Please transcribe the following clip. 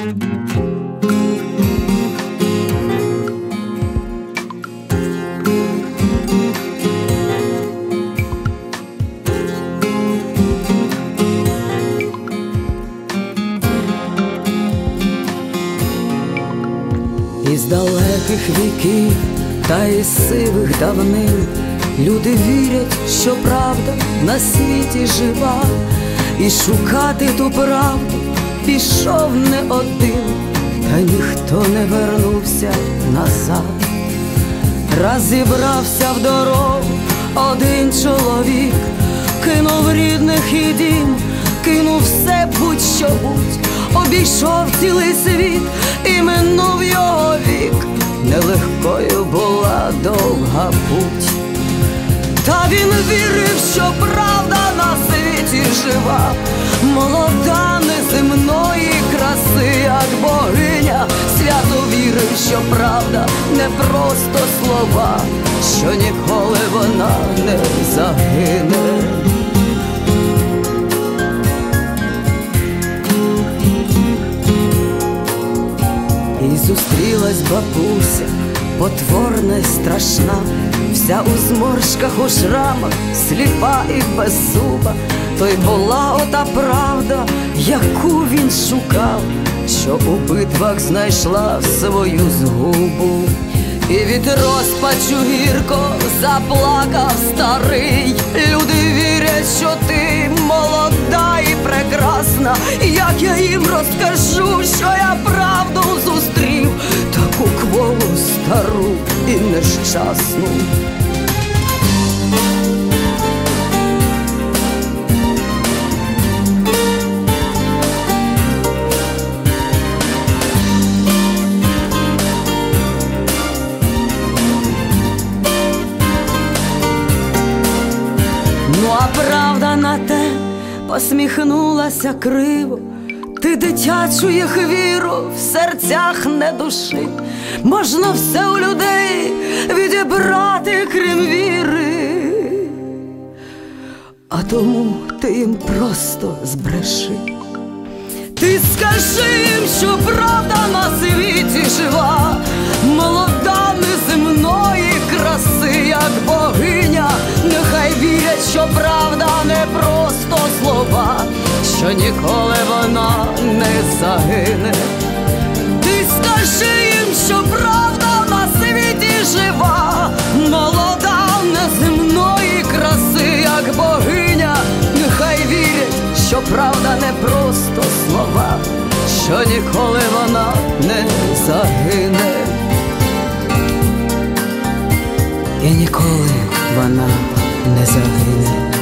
Із далеких віків та із сивих давнин люди вірять, що правда на світі жива, і шукати ту правду пішов не один, та ніхто не вернувся назад. Раз зібрався в дорогу один чоловік, кинув рідних і дім, кинув все будь-що будь, обійшов цілий світ і минув його вік. Нелегкою була довга путь. Та він вірив, що правда на світі жива, що правда не просто слова, що ніколи вона не загине. І зустрілась бабуся, потворна й страшна, вся у зморшках у шрамах, сліпа і без зуба, то й була ота правда, яку він шукав, що у битвах знайшла свою згубу. І від розпачу гірко заплакав старий. Люди вірять, що ти молода і прекрасна. Як я їм розкажу, що я правду зустрів, таку кволу стару і нещасну. А правда на те посміхнулася криво, ти дитячу їх віру в серцях не души. Можна все у людей відібрати, крім віри, а тому ти їм просто збреши. Ти скажи їм, що правда на світі жива, правда не просто слова, що ніколи вона не загине. Ти скажи їм, що правда на світі жива, молода неземної краси, як богиня, нехай вірять, що правда не просто слова, що ніколи вона не загине. І ніколи вона не загине.